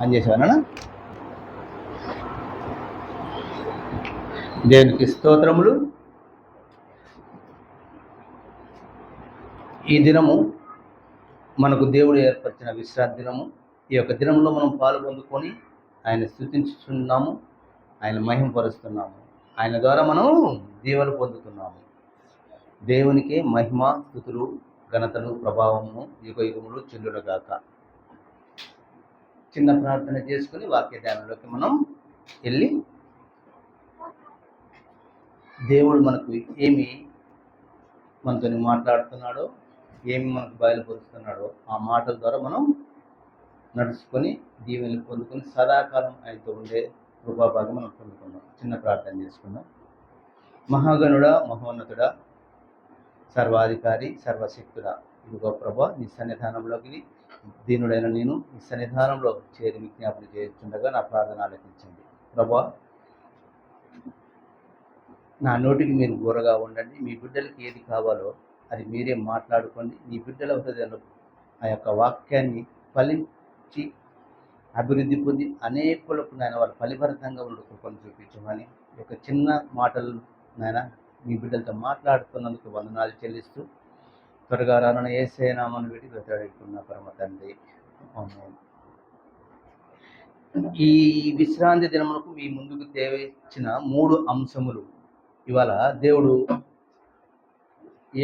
అని చేసేవానా దేవునికి స్తోత్రములు. ఈ దినము మనకు దేవుడు ఏర్పరిచిన విశ్రాంతి దినము. ఈ యొక్క దినంలో మనం పాలు పొందుకొని ఆయన స్థుతించుతున్నాము ఆయన మహిమపరుస్తున్నాము ఆయన ద్వారా మనం దీవెలు పొందుతున్నాము. దేవునికి మహిమ స్థుతులు ఘనతలు ప్రభావము యుగ యుగములు చెల్లుడగాక చిన్న ప్రార్థన చేసుకుని వాక్య ధ్యానంలోకి మనం వెళ్ళి దేవుడు మనకు ఏమి మనతో మాట్లాడుతున్నాడో ఏమి మనకు బయలుపరుస్తున్నాడో ఆ మాటల ద్వారా మనం నడుచుకొని దీవెనలు పొందుకొని సదాకాలం ఆయనతో ఉండే కృపాభాగం మనం పొందుకుందాం. చిన్న ప్రార్థన చేసుకుందాం. మహాగణుడ మహోన్నతుడా సర్వాధికారి సర్వశక్తుడా ఇదిగో ప్రభా నీ సన్నిధానంలోకి దీనుడైన నేను ఈ సన్నిధానంలో చేరి విజ్ఞాపన చేస్తుండగా నా ప్రార్థన ఆలకించండి. ప్రభా నా నోటికి మీరు గోరగా ఉండండి. మీ బిడ్డలకి ఏది కావాలో అది మీరే మాట్లాడుకోండి. మీ బిడ్డల హృదయంలో ఆ యొక్క వాక్యాన్ని ఫలించి అభివృద్ధి పొంది అనేకులకు నాయన వాళ్ళు ఫలిభరితంగా ఉండే కృపను చూపించమని ఒక చిన్న మాటలు నాయన మీ బిడ్డలతో మాట్లాడుతున్నందుకు వందనాలు చెల్లిస్తూ త్వరగా రానని ఏసే నామను పెట్టి వెతడుకున్న పరమ తండ్రి. ఈ విశ్రాంతి దినమునకు మీ ముందుకు తేవచ్చిన మూడు అంశములు. ఇవాళ దేవుడు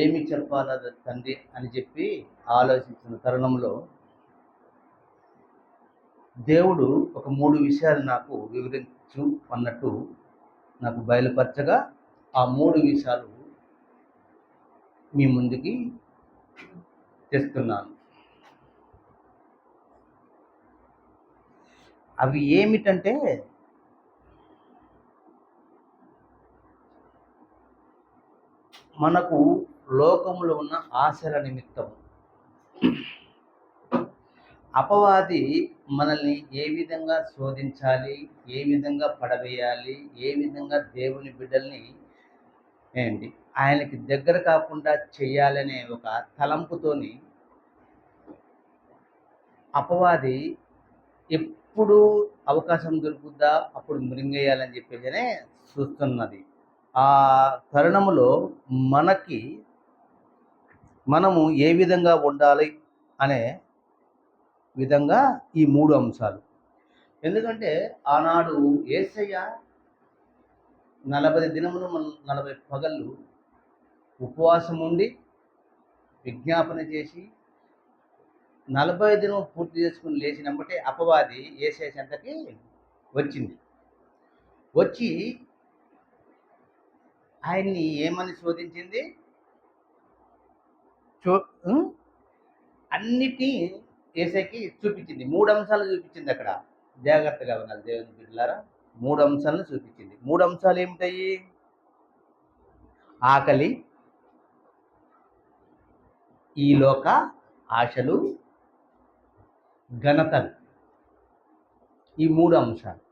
ఏమి చెప్పాల తండ్రి అని చెప్పి ఆలోచించిన తరుణంలో దేవుడు ఒక మూడు విషయాలు నాకు వివరించు అన్నట్టు నాకు బయలుపరచగా ఆ మూడు విషయాలు మీ ముందుకి చేస్తున్నాను. అవి ఏమిటంటే మనకు లోకములో ఉన్న ఆశల నిమిత్తం. అపవాది మనల్ని ఏ విధంగా శోధించాలి ఏ విధంగా పడవేయాలి ఏ విధంగా దేవుని బిడ్డల్ని ఏంటి ఆయనకి దగ్గర కాకుండా చేయాలనే ఒక తలంపుతోని అపవాది ఎప్పుడు అవకాశం దొరుకుద్దా? అప్పుడు మృంగేయాలని చెప్పేసినే చూస్తున్నది. ఆ తరుణములో మనకి మనము ఏ విధంగా ఉండాలి అనే విధంగా ఈ మూడు అంశాలు. ఎందుకంటే ఆనాడు ఏసయ్య నలభై దినములు మన నలభై పగళ్ళు ఉపవాసం ఉండి విజ్ఞాపన చేసి నలభై దినం పూర్తి చేసుకుని లేచినప్పటి అపవాది ఏసే చెంతకి వచ్చింది. వచ్చి ఆయన్ని ఏమని శోధించింది? చూ అన్నిటినీ ఏసైకి చూపించింది. మూడు అంశాలు చూపించింది అక్కడ. జాగ్రత్తగా ఉన్నారు దేవుని బిడ్డలారా. మూడు అంశాలను చూపించింది. మూడు అంశాలు ఏమిటాయి ఆకలి ఈ లోక ఆశలు ఘనతలు. ఈ మూడు అంశాలు.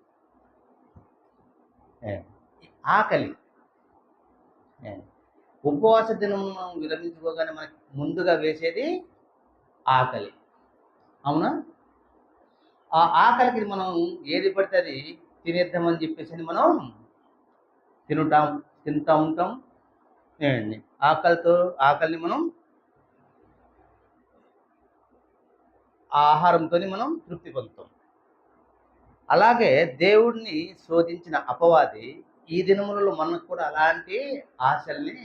ఆకలి. ఉపవాస దినం మనం విరమించుకోగానే మనకి ముందుగా వేసేది ఆకలి. అవునా? ఆ ఆకలికి మనం ఏది పడితే అది తినేద్దామని చెప్పేసి మనం తింటాం తింటా ఉంటాం. ఆకలితో ఆకలిని మనం ఆ ఆహారంతో మనం తృప్తి పొందుతాం. అలాగే దేవుడిని శోధించిన అపవాది ఈ దినములలో మనకు కూడా అలాంటి ఆశల్ని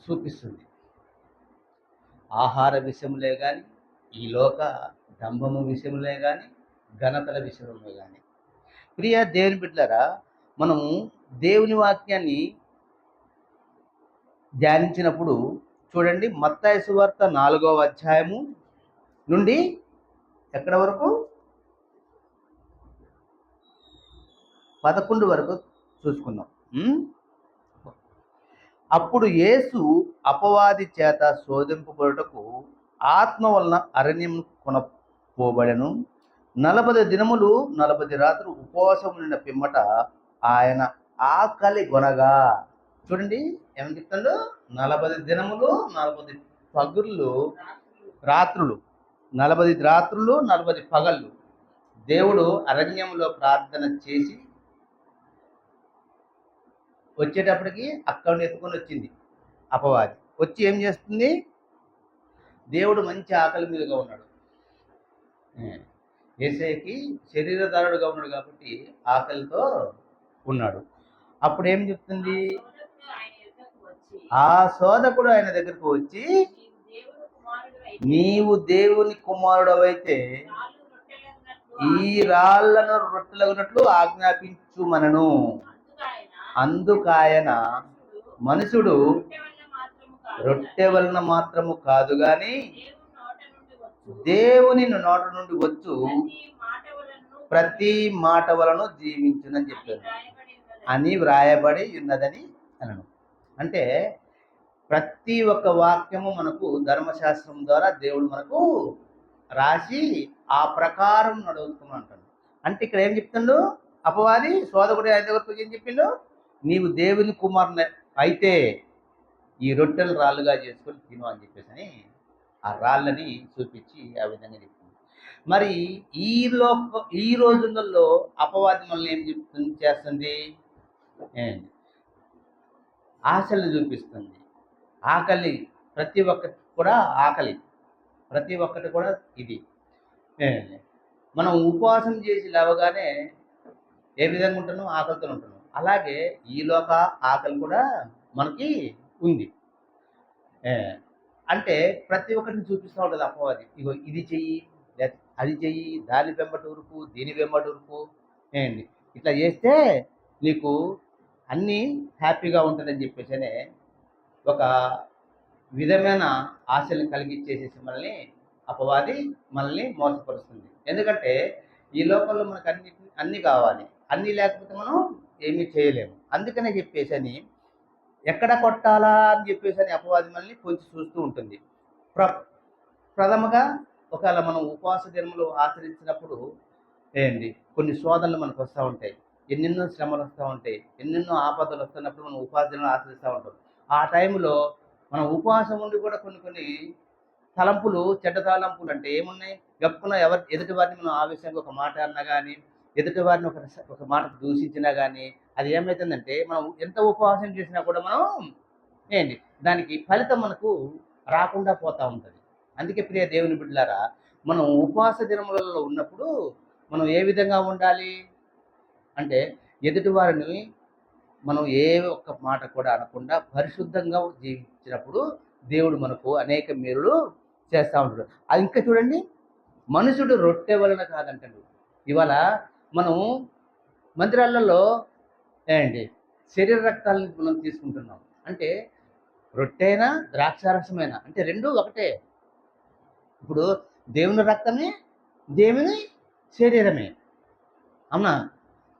చూపిస్తుంది. ఆహార విషయంలో కానీ ఈ లోక డంబము విషయంలో కానీ ఘనతల విషయంలో కానీ ప్రియ దేవుని బిడ్డలరా మనము దేవుని వాక్యాన్ని ధ్యానించినప్పుడు చూడండి మత్తాయసు వార్త నాలుగవ అధ్యాయము నుండి ఎక్కడ వరకు? పదకొండు వరకు చూసుకుందాం. అప్పుడు యేసు అపవాది చేత శోధింపబడుటకు ఆత్మ వలన అరణ్యం కొనపోబడెను నలభై దినములు నలభై రాత్రులు ఉపవాసం ఉండిన పిమ్మట ఆయన ఆకలి గొనగా చూడండి ఏమని చెప్తాడు? నలభై దినములు నలభై పగుళ్ళు రాత్రులు. నలభై రాత్రులు నలభై పగళ్ళు. దేవుడు అరణ్యంలో ప్రార్థన చేసి వచ్చేటప్పటికి అక్కడ ఎత్తుకొని వచ్చింది అపవాది. వచ్చి ఏం చేస్తుంది? దేవుడు మంచి ఆకలి మీదుగా ఉన్నాడు. ఏసైకి శరీరధారుడుగా ఉన్నాడు కాబట్టి ఆకలితో ఉన్నాడు. అప్పుడు ఏం చెప్తుంది? ఆ శోధకుడు ఆయన దగ్గరకు వచ్చి నీవు దేవుని కుమారుడు అయితే ఈ రాళ్ళను రొట్టెలగినట్లు ఆజ్ఞాపించు మనను. అందుకాయన మనుషుడు రొట్టె వలన మాత్రము కాదు గాని దేవుని నోట నుండి వచ్చు. ప్రతి మాట వలన జీవించునని చెప్పారు అని వ్రాయబడి ఉన్నదని అనను. అంటే ప్రతి ఒక్క వాక్యము మనకు ధర్మశాస్త్రం ద్వారా దేవుడు మనకు రాసి ఆ ప్రకారం నడువుతున్నాం అంటాడు. అంటే ఇక్కడ ఏం చెప్తుండు? అపవాది సోదకుడు ఆయన ఏం చెప్పిండు? నీవు దేవుని కుమారుని అయితే ఈ రొట్టెలు రాళ్ళుగా చేసుకొని తిను అని చెప్పేసి అని ఆ రాళ్ళని చూపించి ఆ విధంగా చెప్తుంది మరి ఈ లోక ఈ రోజులలో అపవాది మనల్ని ఏం చెప్తుంది చేస్తుంది? ఆశలు చూపిస్తుంది. ఆకలి. ప్రతి ఒక్కటి కూడా ఆకలి. ప్రతి ఒక్కటి కూడా ఇది. మనం ఉపవాసం చేసి లేవగానే ఏ విధంగా ఉంటున్నాం? ఆకలితో ఉంటున్నాం. అలాగే ఈ లోక ఆకలి కూడా మనకి ఉంది. అంటే ప్రతి ఒక్కరిని చూపిస్తూ ఉంటుంది అపవాది. ఇగో ఇది చెయ్యి అది చెయ్యి దాని వెంబటి ఉరుకు దీని వెంబటి ఉరుకు. ఇట్లా చేస్తే నీకు అన్నీ హ్యాపీగా ఉంటుందని చెప్పేసి ఒక విధమైన ఆశలు కలిగించేసేసి మనల్ని అపవాది మనల్ని మోసపరుస్తుంది. ఎందుకంటే ఈ లోకంలో మనకు అన్ని అన్ని కావాలి. అన్నీ లేకపోతే మనం ఏమీ చేయలేము. అందుకనే చెప్పేసి అని ఎక్కడ కొట్టాలా అని చెప్పేసి అని అపవాది మనల్ని కొంచెం చూస్తూ ఉంటుంది. ప్ర ప్రథమగా ఒకవేళ మనం ఉపవాస దినములు ఆచరించినప్పుడు ఏంటి కొన్ని శోధనలు మనకు వస్తూ ఉంటాయి. ఎన్నెన్నో శ్రమలు వస్తూ ఉంటాయి. ఎన్నెన్నో ఆపదలు వస్తున్నప్పుడు మనం ఉపాధి ఆచరిస్తూ ఉంటాం. ఆ టైంలో మనం ఉపవాసం ఉండి కూడా కొన్ని కొన్ని తలంపులు చెడ్డ తలంపులు అంటే ఏమున్నాయి? గప్పున ఎవరు ఎదుటి వారిని మనం ఆవేశంగా ఒక మాట అన్నా కానీ ఎదుటి వారిని ఒక ఒక మాట దూషించినా కానీ అది ఏమవుతుందంటే మనం ఎంత ఉపవాసం చేసినా కూడా మనం ఏంటి దానికి ఫలితం మనకు రాకుండా పోతూ ఉంటుంది. అందుకే ప్రియ దేవుని బిడ్డలారా మనం ఉపవాస దినములలో ఉన్నప్పుడు మనం ఏ విధంగా ఉండాలి? అంటే ఎదుటి వారిని మనం ఏ ఒక్క మాట కూడా అనకుండా పరిశుద్ధంగా జీవించినప్పుడు దేవుడు మనకు అనేక మేలులు చేస్తూ ఉంటాడు. అది ఇంకా చూడండి మనుషుడు రొట్టె వలన కాదంటాడు. ఇవాళ మనం మందిరాలలో ఏంటి శరీర రక్తాలను మనం తీసుకుంటున్నాం. అంటే రొట్టెనా ద్రాక్షారసమైనా అంటే రెండు ఒకటే. ఇప్పుడు దేవుని రక్తమే దేవుని శరీరమే. అవునా?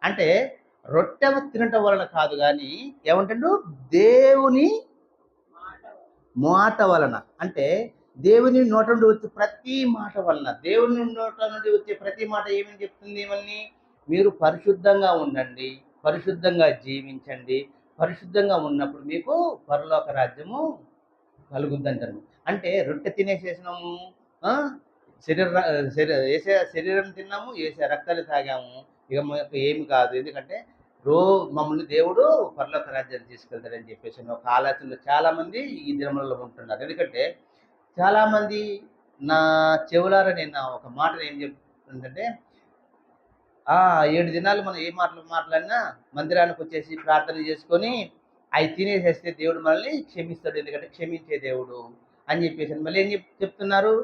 అంటే రొట్టె తినటం వలన కాదు కానీ ఏమంటాడు? దేవుని మాట వలన. అంటే దేవుని నోట నుండి వచ్చే ప్రతి మాట వలన. దేవుని నోట నుండి వచ్చే ప్రతి మాట ఏమని చెప్తుంది మళ్ళీ మీరు పరిశుద్ధంగా ఉండండి పరిశుద్ధంగా జీవించండి. పరిశుద్ధంగా ఉన్నప్పుడు మీకు పరలోక రాజ్యము కలుగుద్దంటారు అంటే రొట్టె తినేసేసినాము శరీర శరీర వేసే శరీరం తిన్నాము వేసే రక్తాలు తాగాము. ఇక మనకు ఏమి కాదు. ఎందుకంటే రో మమ్మల్ని దేవుడు పర్లోక రాజ్యాన్ని తీసుకెళ్తాడని చెప్పేసి ఒక ఆలోచనలో చాలామంది ఈ దినములలో ఉంటున్నారు. ఎందుకంటే చాలామంది నా చెవులార నేను ఒక మాట ఏం చెప్తుందంటే ఆ ఏడు దినాలు మనం ఏ మాటలు మాట్లాడినా మందిరానికి వచ్చేసి ప్రార్థన చేసుకొని అవి తినేసేస్తే దేవుడు మనల్ని క్షమిస్తాడు. ఎందుకంటే క్షమించే దేవుడు అని చెప్పేసి మళ్ళీ ఏం చెప్ చెప్తున్నారు?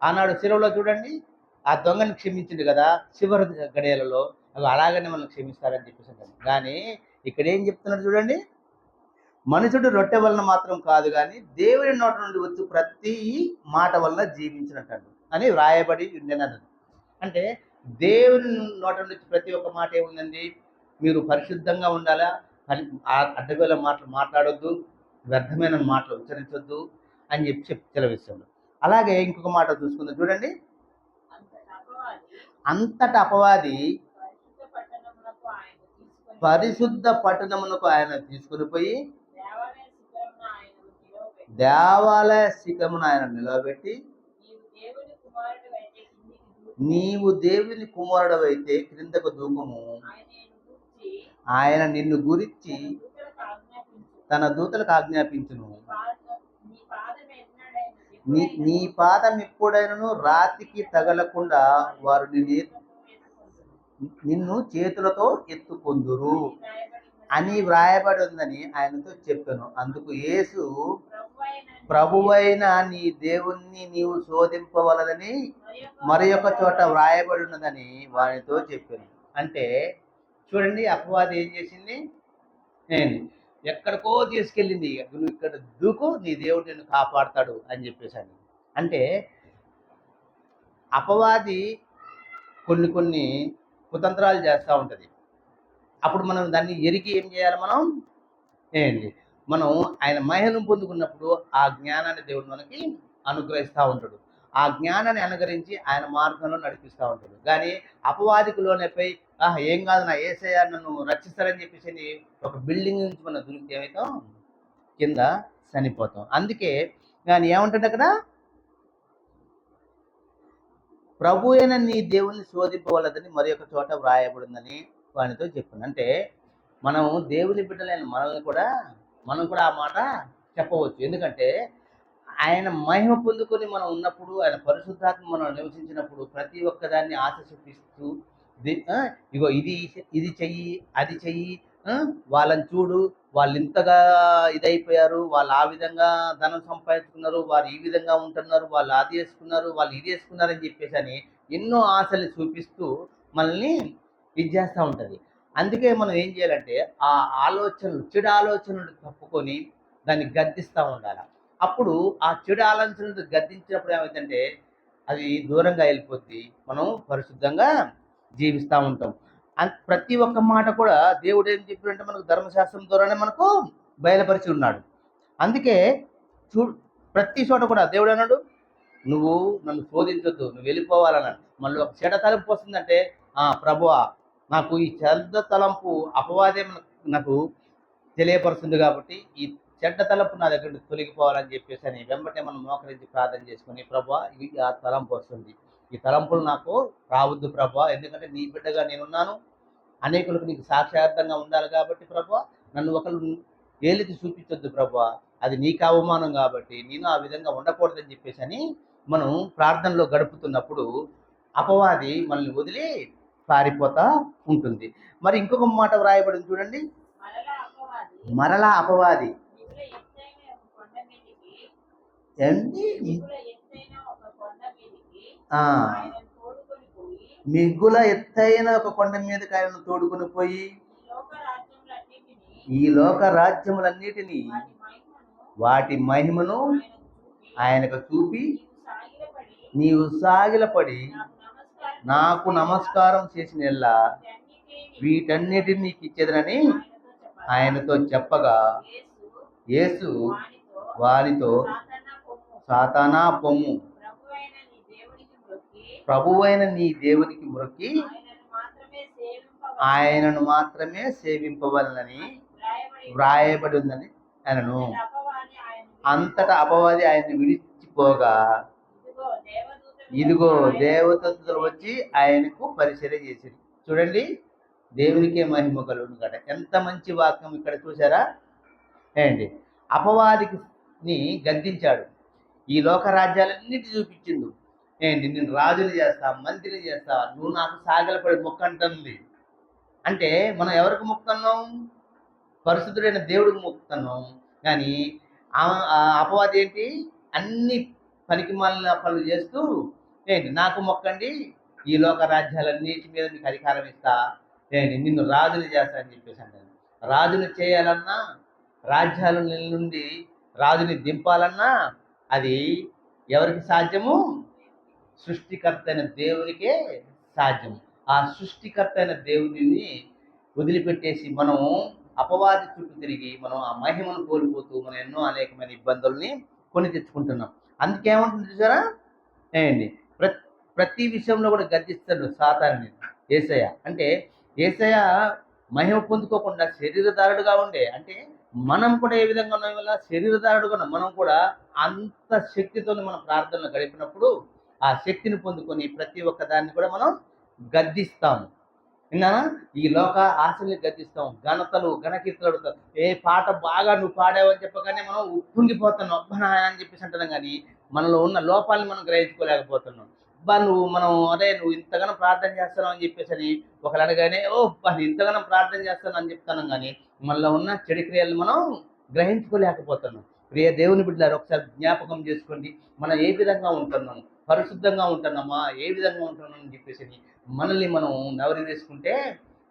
ఆనాడు సెలవులో చూడండి ఆ దొంగని క్షమించింది కదా చివరి గడియలలో అవి అలాగనే మనం క్షమిస్తారని చెప్పేసి అంటారు. కానీ ఇక్కడ ఏం చెప్తున్నాడు చూడండి? మనుషుడు రొట్టె వలన మాత్రం కాదు కానీ దేవుని నోట నుండి వచ్చి ప్రతి మాట వలన జీవించినట్టు అని వ్రాయబడి ఉండేనన్నది అంటే దేవుని నోట నుంచి ప్రతి ఒక్క మాట ఏముందండి? మీరు పరిశుద్ధంగా ఉండాలా? పరి- ఆ అడ్డగోల మాటలు మాట్లాడొద్దు వ్యర్థమైన మాటలు ఉచ్చరించొద్దు అని చెప్పి చెప్ సెలవిస్తాడు అలాగే ఇంకొక మాట చూసుకుందాం. చూడండి. అంతట అపవాది పరిశుద్ధ పట్టణమునకు ఆయన తీసుకుని పోయి దేవాలయ శిఖమును ఆయన నిలబెట్టి నీవు దేవుని కుమారుడవైతే క్రిందకు దూకము. ఆయన నిన్ను గురించి తన దూతలకు ఆజ్ఞాపించును. నీ నీ పాదం ఎప్పుడైనను రాతికి తగలకుండా వారు నిన్ను నిన్ను చేతులతో ఎత్తుకొందురు అని వ్రాయబడి ఉందని ఆయనతో చెప్పాను. అందుకు యేసు ప్రభువైన ప్రభువైన నీ దేవుణ్ణి నీవు శోధింపవలదని మరి ఒక చోట వ్రాయబడి ఉన్నదని వారితో చెప్పాను. అంటే చూడండి అపవాది ఏం చేసింది? నేను ఎక్కడికో తీసుకెళ్ళింది. నువ్వు ఇక్కడ దూకు నీ దేవుడు నిన్ను కాపాడతాడు అని చెప్పేసాను అంటే అపవాది కొన్ని కొన్ని కుతంత్రాలు చేస్తూ ఉంటుంది. అప్పుడు మనం దాన్ని ఎరిగి ఏం చేయాలి మనం? ఏంటి? మనం ఆయన మహిళను పొందుకున్నప్పుడు ఆ జ్ఞానాన్ని దేవుడు మనకి అనుగ్రహిస్తూ ఉంటాడు. ఆ జ్ఞానాన్ని అనుగ్రహించి ఆయన మార్గంలో నడిపిస్తూ ఉంటాడు. కానీ అపవాదికులోనేపై ఆహా ఏం కాదు నా ఏసయ్య నన్ను రక్షిస్తారని చెప్పేసి ఒక బిల్డింగ్ నుంచి మనం దొరికితే ఏమవుతాం కింద చనిపోతాం. అందుకే కానీ ఏమంటాడు అక్కడ? ప్రభు అయిన నీ దేవుని శోధింపవలదని మరి ఒక చోట వ్రాయబడిందని వానితో చెప్పాను. అంటే మనం దేవుని బిడ్డలైన మనల్ని కూడా మనం కూడా ఆ మాట చెప్పవచ్చు. ఎందుకంటే ఆయన మహిమ పొందుకొని మనం ఉన్నప్పుడు ఆయన పరిశుద్ధాత్మ మనం నివసించినప్పుడు ప్రతి ఒక్కదాన్ని ఆశ చూపిస్తూ ఇగో ఇది ఇది చెయ్యి అది చెయ్యి వాళ్ళని చూడు వాళ్ళు ఇంతగా ఇదైపోయారు వాళ్ళు ఆ విధంగా ధనం సంపాదించుకున్నారు వారు ఈ విధంగా ఉంటున్నారు వాళ్ళు అది వేసుకున్నారు వాళ్ళు ఇది వేసుకున్నారు అని చెప్పేసి అని ఎన్నో ఆశలు చూపిస్తూ మనల్ని ఇది చేస్తూ ఉంటుంది. అందుకే మనం ఏం చేయాలంటే ఆ ఆలోచనలు చెడు ఆలోచనలు తప్పుకొని దాన్ని గద్దిస్తూ ఉండాలి. అప్పుడు ఆ చెడు ఆలోచనలు గద్దించినప్పుడు ఏమైందంటే అది దూరంగా వెళ్ళిపోద్ది. మనం పరిశుద్ధంగా జీవిస్తూ ఉంటాం. ప్రతి ఒక్క మాట కూడా దేవుడు ఏం చెప్పినంటే మనకు ధర్మశాస్త్రం ద్వారానే మనకు బయలుపరిచి ఉన్నాడు. అందుకే చూ ప్రతి చోట కూడా దేవుడు అన్నాడు నువ్వు నన్ను శోధించొద్దు నువ్వు వెళ్ళిపోవాలన్నాడు మళ్ళీ ఒక చెడ తలంపు వస్తుందంటే ఆ ప్రభువా నాకు ఈ చెడ్డ తలంపు అపవాదే మనకు- నాకు తెలియపరుస్తుంది కాబట్టి ఈ చెడ్డ తలంపు నా దగ్గర నుంచి తొలగిపోవాలని చెప్పేసి అని వెంబటే మనం మోకరించి ప్రార్థన చేసుకుని ప్రభా ఇది ఆ తలంపు వస్తుంది. ఈ తలంపులు నాకు రావద్దు ప్రభా. ఎందుకంటే నీ బిడ్డగా నేనున్నాను. అనేకులకు నీకు సాక్షార్థంగా ఉండాలి కాబట్టి ప్రభా నన్ను ఒకరు ఏలికి చూపించొద్దు ప్రభా. అది నీకు అవమానం కాబట్టి నేను ఆ విధంగా ఉండకూడదని చెప్పేసి అని మనం ప్రార్థనలో గడుపుతున్నప్పుడు అపవాది మనల్ని వదిలి పారిపోతా ఉంటుంది. మరి ఇంకొక మాట వ్రాయబడింది చూడండి. మరలా అపవాది. ఏంటి మిగుల ఎత్తైన ఒక కొండ మీదికి ఆ, ఆయన తోడుకొని పోయి మిగుల ఎత్తైన ఒక కొండ మీదకి ఆయన తోడుకుని పోయి ఈ లోక రాజ్యములన్నిటినీ వాటి మహిమను ఆయనకు చూపి నీవు సాగిలపడి నాకు నమస్కారం చేసిన వీటన్నిటినీ నీకు ఇచ్చేదనని ఆయనతో చెప్పగా యేసు వారితో సాతానా పొమ్ము. ప్రభువైన నీ దేవునికి మొక్కి ఆయనను మాత్రమే సేవింపవలనని వ్రాయబడి ఉందని ఆయన అంతటా అపవాది ఆయన్ని విడిచిపోగా ఇదిగో దేవతలు వచ్చి ఆయనకు పరిచర్య చేసింది చూడండి దేవునికే మహిమ కలుగును కట ఎంత మంచి వాక్యం ఇక్కడ చూసారా ఏంటి? అపవాదికి గద్దించాడు. ఈ లోక రాజ్యాలన్నిటి చూపించిండు. నేను నేను రాజుని చేస్తా మంత్రిని చేస్తా నువ్వు నాకు సాగలపడి మొక్క అంటుంది అంటే మనం ఎవరికి మొక్కున్నాం పరిశుద్ధుడైన దేవుడికి మొక్కుతున్నాం. కానీ ఆ- ఆ అపవాది ఏంటి? అన్ని పనికి మాలిన పనులు చేస్తూ ఏంటి నాకు మొక్కండి ఈ లోక రాజ్యాలన్నిటి మీద నీకు అధికారం ఇస్తా ఏంటి నిన్ను రాజుని చేస్తా అని చెప్పేసి అంటాను రాజులు చేయాలన్నా రాజ్యాల నుండి రాజుని దింపాలన్నా అది ఎవరికి సాధ్యము? సృష్టికర్త అయిన దేవునికే సాధ్యం. ఆ సృష్టికర్త అయిన దేవుడిని వదిలిపెట్టేసి మనం అపవాది చుట్టూ తిరిగి మనం ఆ మహిమను కోల్పోతూ మనం ఎన్నో అనేకమైన ఇబ్బందుల్ని కొని తెచ్చుకుంటున్నాం. అందుకేమంటుంది చూసారా? ఏంటి ప్రతి ప్రతి విషయంలో కూడా గర్జిస్తాడు సాతాన్ని ఏసయ్య. అంటే ఏసయ్య మహిమ పొందుకోకుండా శరీరధారుడుగా ఉండే అంటే మనం కూడా ఏ విధంగా ఉన్నాం వల్ల శరీరధారుడుగా ఉన్నాం మనం కూడా అంత శక్తితో మన ప్రార్థనలు గడిపినప్పుడు ఆ శక్తిని పొందుకొని ప్రతి ఒక్క దాన్ని కూడా మనం గద్దిస్తాము. విన్నానా? ఈ లోక ఆశల్ని గద్దిస్తాం. ఘనతలు ఘనకీర్తలు అడుగుతారు ఏ పాట బాగా నువ్వు పాడావని చెప్పగానే మనం ఉప్పొంగిపోతున్నాం అబ్బా అని చెప్పేసి అంటున్నాం కానీ మనలో ఉన్న లోపాలను మనం గ్రహించుకోలేకపోతున్నాం. అబ్బా నువ్వు మనం అదే నువ్వు ఇంతగానో ప్రార్థన చేస్తున్నావు అని చెప్పేసి అని ఒకరు అడగానే ఓ అబ్బా నేను ఇంతగానో ప్రార్థన చేస్తాను అని చెప్తున్నాం కానీ మనలో ఉన్న చెడు క్రియలు మనం గ్రహించుకోలేకపోతున్నాం. ప్రియ దేవుని బిడ్డలారు ఒకసారి జ్ఞాపకం చేసుకోండి. మనం ఏ విధంగా ఉంటున్నాము పరిశుద్ధంగా ఉంటున్నామా? ఏ విధంగా ఉంటున్నాం చెప్పేసి మనల్ని మనం నవరి వేసుకుంటే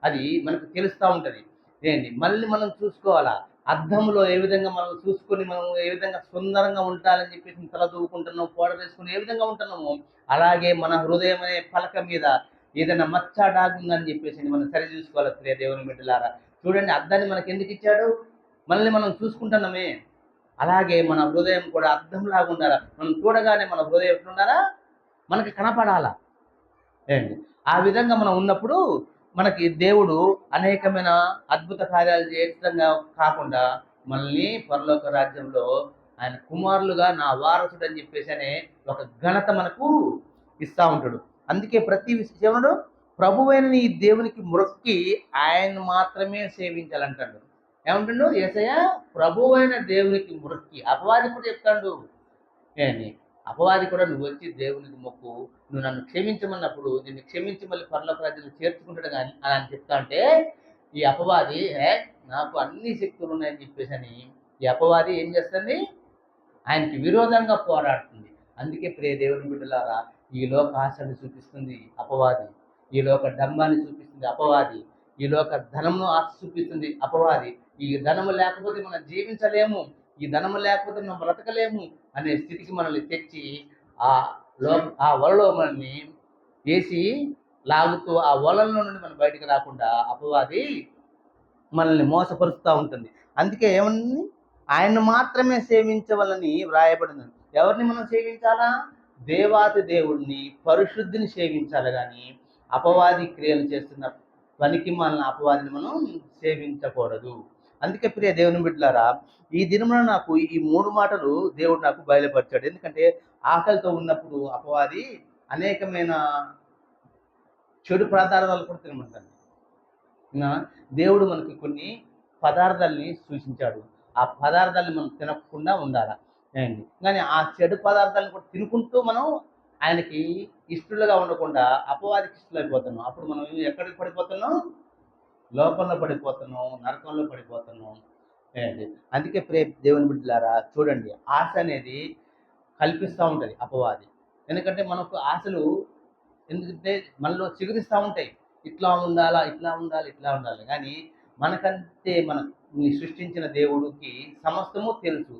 అది మనకు తెలుస్తూ ఉంటుంది. ఏంటి? మళ్ళీ మనం చూసుకోవాలా? అద్దంలో ఏ విధంగా మనం చూసుకొని మనం ఏ విధంగా సుందరంగా ఉండాలని చెప్పేసి తల దూకుంటున్నాం పౌడర్ వేసుకుని ఏ విధంగా ఉంటున్నామో అలాగే మన హృదయం అనే పలక మీద ఏదైనా మచ్చ డాగుందని చెప్పేసి మనం సరి చూసుకోవాలి ప్రియ దేవుని బిడ్డలారా? చూడండి అర్థాన్ని మనకి ఎందుకు ఇచ్చాడు? మనల్ని మనం చూసుకుంటున్నామే. అలాగే మన హృదయం కూడా అద్దంలాగా ఉండాలా? మనం చూడగానే మన హృదయం ఎట్లుండాలా? మనకి కనపడాలా? ఏంటి? ఆ విధంగా మనం ఉన్నప్పుడు మనకి దేవుడు అనేకమైన అద్భుత కార్యాలు చేయటంగా కాకుండా మనల్ని పరలోక రాజ్యంలో ఆయన కుమారులుగా నా వారసుడు అని చెప్పేసి అనే ఒక ఘనత మనకు ఇస్తా ఉంటాడు. అందుకే ప్రతి విషయంలో ప్రభువైన నీ దేవునికి మొక్కి ఆయన మాత్రమే సేవించాలంటాడు. ఏమంటుండు? ఏసయ్య ప్రభువైన దేవునికి మొక్కి అపవాది కూడా చెప్తాడు? ఏంటి అపవాది కూడా నువ్వు వచ్చి దేవునికి మొక్కు నువ్వు నన్ను క్షమించమన్నప్పుడు దీన్ని క్షమించి మళ్ళీ పర్లోక ప్రజలు చేర్చుకుంటాడు కానీ అలా అని చెప్తా అంటే ఈ అపవాది నాకు అన్ని శక్తులు ఉన్నాయని చెప్పేసి అని ఈ అపవాది ఏం చేస్తుంది? ఆయనకి విరోధంగా పోరాడుతుంది. అందుకే ప్రియ దేవుని బిడ్డలారా ఈ లోక ఆశని చూపిస్తుంది అపవాది. ఈ లోక డంబాన్ని చూపిస్తుంది అపవాది. ఈ లోక ధనమును ఆశ చూపిస్తుంది అపవాది ఈ ధనము లేకపోతే మనం జీవించలేము ఈ ధనము లేకపోతే మనం బ్రతకలేము అనే స్థితికి మనల్ని తెచ్చి ఆ లో ఆ వలలో మనల్ని వేసి లాగుతూ ఆ వలల్లో నుండి మనం బయటికి రాకుండా అపవాది మనల్ని మోసపరుస్తూ ఉంటుంది. అందుకే ఏమని? ఆయన్ను మాత్రమే సేవించవాలని వ్రాయబడింది. ఎవరిని మనం సేవించాలా? దేవాది దేవుడిని పరిశుద్ధిని సేవించాలి కానీ అపవాది క్రియలు చేస్తున్న పనికి మన అపవాదిని మనం సేవించకూడదు. అందుకే ప్రియ దేవుని బిడ్డలారా ఈ దినమున నాకు ఈ మూడు మాటలు దేవుడు నాకు బయలుపరిచాడు. ఎందుకంటే ఆకలితో ఉన్నప్పుడు అపవాది అనేకమైన చెడు పదార్థాలు కూడా తినమంటాను దేవుడు మనకి కొన్ని పదార్థాలని సూచించాడు. ఆ పదార్థాలని మనం తినకుండా ఉండాలి? కానీ ఆ చెడు పదార్థాలను కూడా తినుకుంటూ మనం ఆయనకి ఇష్టలుగా ఉండకుండా అపవాదికి అయిపోతున్నాం. అప్పుడు మనం ఎక్కడికి పడిపోతున్నాం? లోకంలో పడిపోతున్నాం నరకంలో పడిపోతున్నాం. ఏంటి అందుకే ప్రే దేవుని బిడ్డలారా చూడండి ఆశ అనేది కల్పిస్తూ ఉంటుంది అపవాది. ఎందుకంటే మనకు ఆశలు ఎందుకంటే మనలో చిగురిస్తూ ఉంటాయి. ఇట్లా ఉండాలా ఇట్లా ఉండాలి ఇట్లా ఉండాలి. కానీ మనకంతే మన సృష్టించిన దేవుడికి సమస్తము తెలుసు.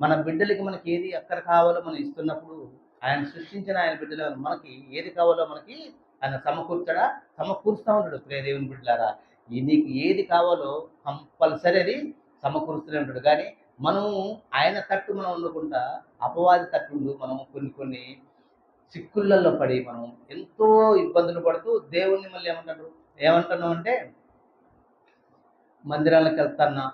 మన బిడ్డలకి మనకి ఏది ఎక్కడ కావాలో మనం ఇస్తున్నప్పుడు ఆయన సృష్టించిన ఆయన బిడ్డలో మనకి ఏది కావాలో మనకి ఆయన సమకూర్చడా సమకూరుస్తూ ఉంటాడు ప్రియదేవుని బిడ్డలారా. నీకు ఏది కావాలో కంపల్సరీ అది సమకూరుస్తూనే ఉంటాడు. కానీ మనము ఆయన తట్టు మనం ఉండకుండా అపవాది తట్టుండు మనం కొన్ని కొన్ని చిక్కుళ్ళల్లో పడి మనం ఎంతో ఇబ్బందులు పడుతూ దేవుణ్ణి మళ్ళీ ఏమంటాడు? ఏమంటున్నాం అంటే మందిరాలకు వెళ్తున్నా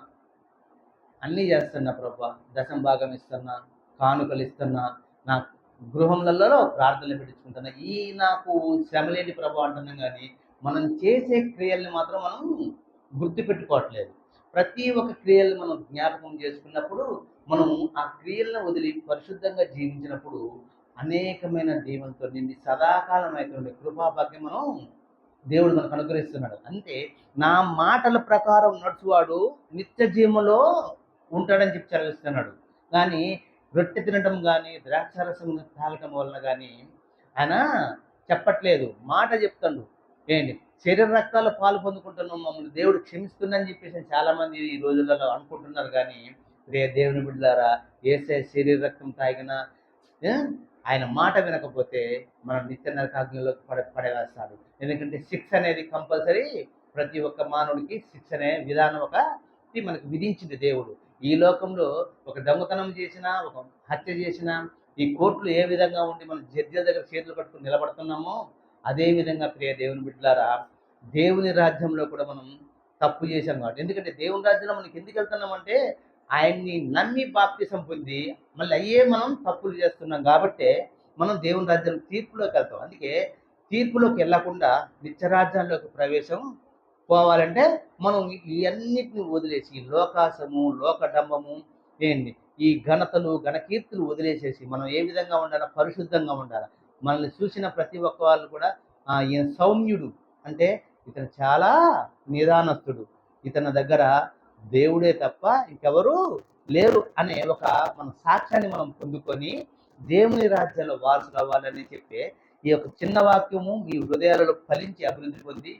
అన్నీ చేస్తున్నా ప్రభా. దశం భాగం ఇస్తున్నా కానుకలు ఇస్తున్నా నాకు గృహంలలో ప్రార్థనలు పెట్టించుకుంటున్నా. ఈ నాకు శ్రమలేని ప్రభు అంటున్నాం కానీ మనం చేసే క్రియల్ని మాత్రం మనం గుర్తుపెట్టుకోవట్లేదు. ప్రతి ఒక్క క్రియల్ని మనం జ్ఞాపకం చేసుకున్నప్పుడు మనం ఆ క్రియలను వదిలి పరిశుద్ధంగా జీవించినప్పుడు అనేకమైన దీవెనతో నిండి సదాకాలం కృపాభాగ్యం మనం దేవుడు మనకు అనుగ్రహిస్తున్నాడు. అంటే నా మాటల ప్రకారం నడుచువాడు నిత్య జీవంలో ఉంటాడని చెప్పి చదివిస్తున్నాడు కానీ రొట్టె తినడం కానీ ద్రాక్షారసం తాగటం వలన కానీ ఆయన చెప్పట్లేదు. మాట చెప్తాడు. ఏంటి? శరీర రక్తాలు పాలు పొందుకుంటున్నాం మమ్మల్ని దేవుడు క్షమిస్తుందని చెప్పేసి చాలామంది ఈ రోజులలో అనుకుంటున్నారు కానీ రే దేవుని బిడ్డలారా ఏసే శరీర రక్తం తాగిన ఆయన మాట వినకపోతే మన నిత్య నరకాగ్నిలోకి పడ పడవేస్తాడు. ఎందుకంటే శిక్ష అనేది కంపల్సరీ ప్రతి ఒక్క మానవుడికి శిక్ష అనే విధానం ఒక మనకు విధించింది దేవుడు. ఈ లోకంలో ఒక దొంగతనం చేసినా ఒక హత్య చేసినా ఈ కోర్టులు ఏ విధంగా ఉండి మనం జడ్జిల దగ్గర చేతులు కట్టుకుని నిలబడుతున్నామో అదే విధంగా ప్రియ దేవుని బిడ్డలారా దేవుని రాజ్యంలో కూడా మనం తప్పు చేశాం కాబట్టి. ఎందుకంటే దేవుని రాజ్యంలో మనకి ఎందుకు వెళ్తున్నామంటే ఆయన్ని నమ్మి బాప్తిసం పొంది మళ్ళీ అయ్యే మనం తప్పులు చేస్తున్నాం కాబట్టే మనం దేవుని రాజ్యం తీర్పులోకి వెళ్తాం. అందుకే తీర్పులోకి వెళ్ళకుండా నిత్యరాజ్యంలోకి ప్రవేశం పోవాలంటే మనం ఇవన్నిటిని వదిలేసి ఈ లోకాసము లోకడంబము ఏంటి? ఈ ఘనతలు ఘనకీర్తులు వదిలేసేసి మనం ఏ విధంగా ఉండాలి? పరిశుద్ధంగా ఉండాలి? మనల్ని చూసిన ప్రతి ఒక్క వాళ్ళు కూడా ఈయన సౌమ్యుడు. అంటే ఇతను చాలా నిదానస్తుడు. ఇతని దగ్గర దేవుడే తప్ప ఇంకెవరు లేరు అనే ఒక మన సాక్ష్యాన్ని మనం పొందుకొని దేవుని రాజ్యంలో వారసులు అవ్వాలని చెప్పే ఈ యొక్క చిన్న వాక్యము మీ హృదయాలలో ఫలించి అభివృద్ధి పొంది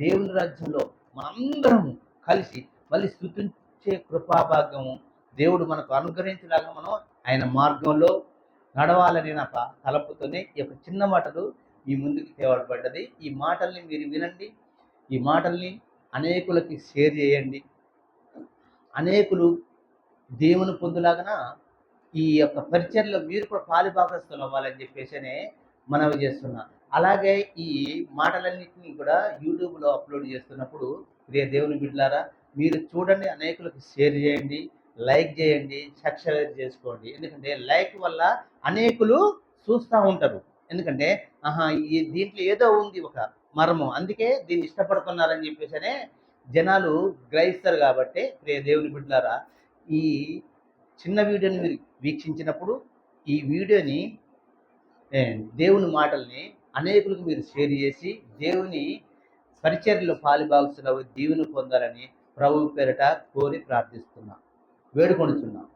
దేవుని రాజ్యంలో మనందరము కలిసి మళ్ళీ స్థుతించే కృపాభాగ్యము దేవుడు మనకు అనుగ్రహించలాగా మనం ఆయన మార్గంలో నడవాలని నా తలపుతోనే ఈ యొక్క చిన్న మాటలు మీ ముందుకు తేవడబడ్డది ఈ మాటల్ని మీరు వినండి. ఈ మాటల్ని అనేకులకి షేర్ చేయండి. అనేకులు దేవుని పొందులాగన ఈ యొక్క పరిచయలో మీరు కూడా పాలిభాగస్తులు అవ్వాలని చెప్పేసి మనవి చేస్తున్నాను అలాగే ఈ మాటలన్నింటినీ కూడా యూట్యూబ్లో అప్లోడ్ చేస్తున్నప్పుడు ప్రియ దేవుని బిడ్డలారా మీరు చూడండి అనేకులకు షేర్ చేయండి లైక్ చేయండి సబ్స్క్రైబ్ చేసుకోండి. ఎందుకంటే లైక్ వల్ల అనేకులు చూస్తూ ఉంటారు. ఎందుకంటే ఆహా ఈ దీంట్లో ఏదో ఉంది ఒక మర్మం. అందుకే దీన్ని ఇష్టపడుతున్నారని చెప్పేసనే జనాలు గ్రహిస్తారు కాబట్టి ప్రియ దేవుని బిడ్డలారా ఈ చిన్న వీడియోని మీరు వీక్షించినప్పుడు ఈ వీడియోని దేవుని మాటల్ని అనేకులకు మీరు షేర్ చేసి దేవుని పరిచర్యలో పాలిభాగస్తుల దీవుని పొందాలని ప్రభు పేరిట కోరి ప్రార్థిస్తున్నా. వేడుకొనుచున్నాం.